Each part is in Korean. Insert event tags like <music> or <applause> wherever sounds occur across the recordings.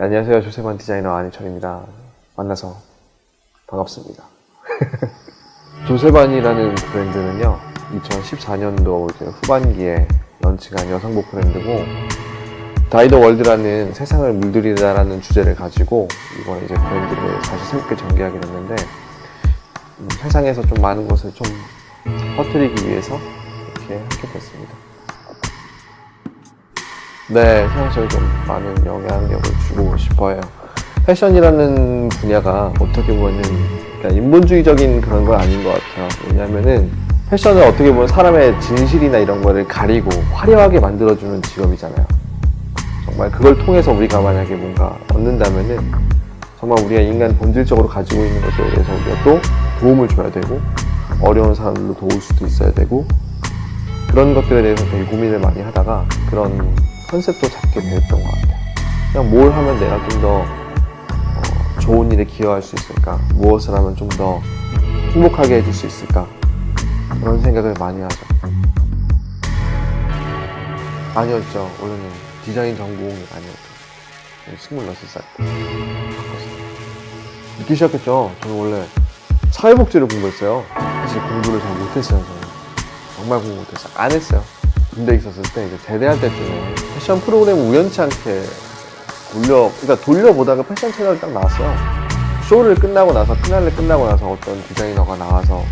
네, 안녕하세요. 조세만 디자이너 안희철입니다. 만나서 반갑습니다. <laughs> 조세반이라는 브랜드는요, 2014년도 이제 후반기에 런칭한 여성복 브랜드고, 다이더 월드라는 세상을 물들이다라는 주제를 가지고 이번에 이제 브랜드를 다시 새롭게 전개하게 됐는데, 음, 세상에서 좀 많은 것을 좀 퍼뜨리기 위해서 이렇게 하게 됐습니다. 네, 세상에 좀 많은 영향력을 주고 싶어요. 패션이라는 분야가 어떻게 보면은 그러니까 인본주의적인 그런 건 아닌 것 같아요. 왜냐면은 패션은 어떻게 보면 사람의 진실이나 이런 거를 가리고 화려하게 만들어주는 직업이잖아요. 정말 그걸 통해서 우리가 만약에 뭔가 얻는다면은 정말 우리가 인간 본질적으로 가지고 있는 것에 대해서 우리가 또 도움을 줘야 되고 어려운 사람들도 도울 수도 있어야 되고 그런 것들에 대해서 되게 고민을 많이 하다가 그런 컨셉도 잡게 되었던 것 같아요. 그냥 뭘 하면 내가 좀 더 좋은 일에 기여할 수 있을까? 무엇을 하면 좀 더 행복하게 해줄 수 있을까? 그런 생각을 많이 하죠. 아니었죠. 원래는 디자인 전공이 아니었죠. 26살 때. 바꿨어요. 느끼셨겠죠? 저는 원래 사회복지를 공부했어요. 사실 공부를 잘 못했어요, 저는. 정말 공부 못했어요. 안 했어요. 군대 있었을 때, 이제 제대할 때쯤에 패션 프로그램 우연치 않게 돌려, 그러니까 돌려보다가 패션 채널이 딱 나왔어요. 쇼를 끝나고 나서, 피날레 끝나고 나서 어떤 디자이너가 나와서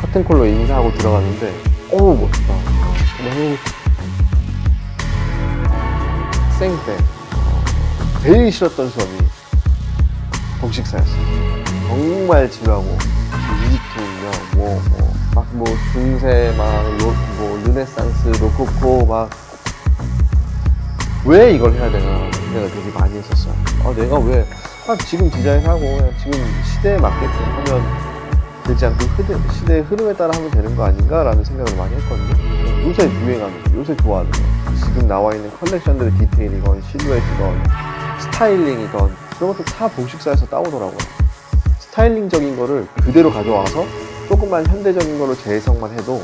커튼 콜로 인사하고 들어갔는데, 어우, 멋있다. 너무 학생 때 제일 싫었던 수업이 복식사였어요. 정말 지루하고 이집트인요, 뭐, 뭐, 막뭐 중세, 막, 로, 뭐, 르네상스, 로코코, 막, 왜 이걸 해야 되나 생각을 되게 많이 했었어요. 아, 내가 왜, 아, 지금 디자인하고, 지금 시대에 맞게끔 하면 되지 않고, 흐름, 시대의 흐름에 따라 하면 되는 거 아닌가라는 생각을 많이 했거든요. 요새 유행하는 거, 요새 좋아하는 거, 지금 나와 있는 컬렉션들의 디테일이건, 실루엣이건, 스타일링이건, 그런 것도 다 복식사에서 따오더라고요. 스타일링적인 거를 그대로 가져와서 조금만 현대적인 거로 재해석만 해도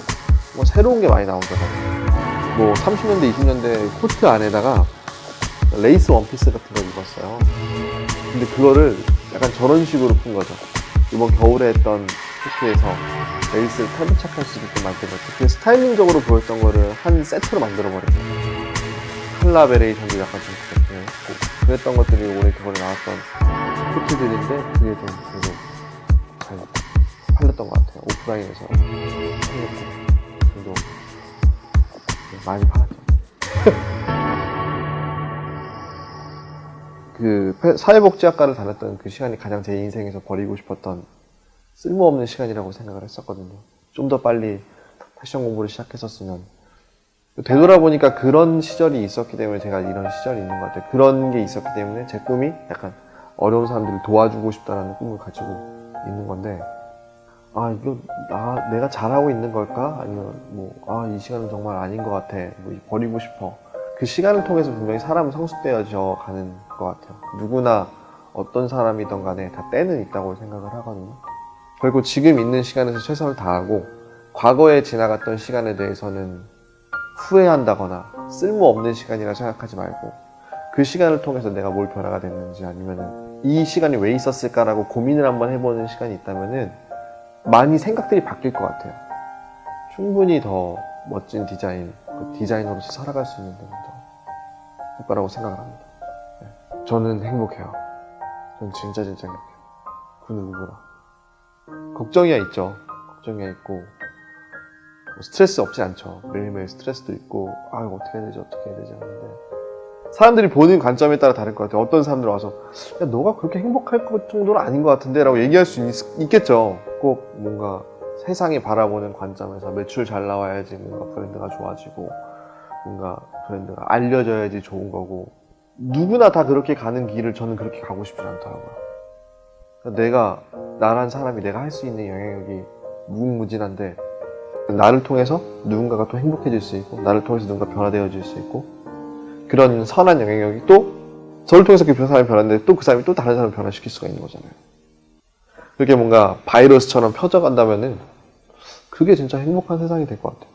뭐 새로운 게 많이 나오더라고요. 뭐 30년대, 20년대 코트 안에다가 레이스 원피스 같은 걸 입었어요. 근데 그거를 약간 저런 식으로 푼 거죠. 이번 겨울에 했던 코트에서 레이스를 탈부착할 수 있게끔 만들었죠. 그 스타일링적으로 보였던 거를 한 세트로 거예요. 컬러 베레이션도 약간 좀 그렇게 했고 그랬던 것들이 올해 겨울에 나왔던 코트들인데 그게 좀 그래도 잘 팔렸던 것 같아요. 오프라인에서 팔렸고 그래도 많이 팔았죠. <laughs> 그 패- 사회복지학과를 다녔던 그 시간이 가장 제 인생에서 버리고 싶었던 쓸모없는 시간이라고 생각을 했었거든요. 좀 더 빨리 패션 공부를 시작했었으면 되돌아보니까 그런 시절이 있었기 때문에 제가 이런 시절이 있는 것 같아요. 그런 게 있었기 때문에 제 꿈이 약간 어려운 사람들을 도와주고 싶다라는 꿈을 가지고 있는 건데, 아, 이거, 아, 내가 잘하고 있는 걸까? 아니면, 뭐, 아, 이 시간은 정말 아닌 것 같아. 뭐, 버리고 싶어. 그 시간을 통해서 분명히 사람은 성숙되어져 가는 것 같아요. 누구나 어떤 사람이든 간에 다 때는 있다고 생각을 하거든요. 결국 지금 있는 시간에서 최선을 다하고, 과거에 지나갔던 시간에 대해서는 후회한다거나 쓸모없는 시간이라 생각하지 말고 그 시간을 통해서 내가 뭘 변화가 됐는지 아니면은 이 시간이 왜 있었을까라고 고민을 한번 해보는 시간이 있다면은 많이 생각들이 바뀔 것 같아요. 충분히 더 멋진 디자인, 그 디자이너로서 살아갈 수 있는 더 효과라고 생각을 합니다. 네. 저는 행복해요. 전 진짜 진짜 행복해요. 그 누구보다. 걱정이야 있죠. 걱정이야 있고 뭐 스트레스 없지 않죠. 매일매일 스트레스도 있고, 아, 이거 어떻게 해야 되지, 어떻게 해야 되지 하는데. 사람들이 보는 관점에 따라 다를 것 같아요. 어떤 사람들 와서, 야, 너가 그렇게 행복할 것 정도는 아닌 것 같은데? 라고 얘기할 수 있, 겠죠꼭 뭔가 세상이 바라보는 관점에서 매출 잘 나와야지 뭔가 브랜드가 좋아지고, 뭔가 브랜드가 알려져야지 좋은 거고, 누구나 다 그렇게 가는 길을 저는 그렇게 가고 싶지 않더라고요. 그러니까 내가, 나란 사람이 내가 할 수 있는 영향력이 무궁무진한데, 나를 통해서 누군가가 또 행복해질 수 있고 나를 통해서 누군가 변화되어질 수 있고 그런 선한 영향력이 또 저를 통해서 그 사람이 변하는데 또 그 사람이 또 다른 사람을 변화시킬 수가 있는 거잖아요. 그렇게 뭔가 바이러스처럼 펴져간다면은 그게 진짜 행복한 세상이 될 것 같아요.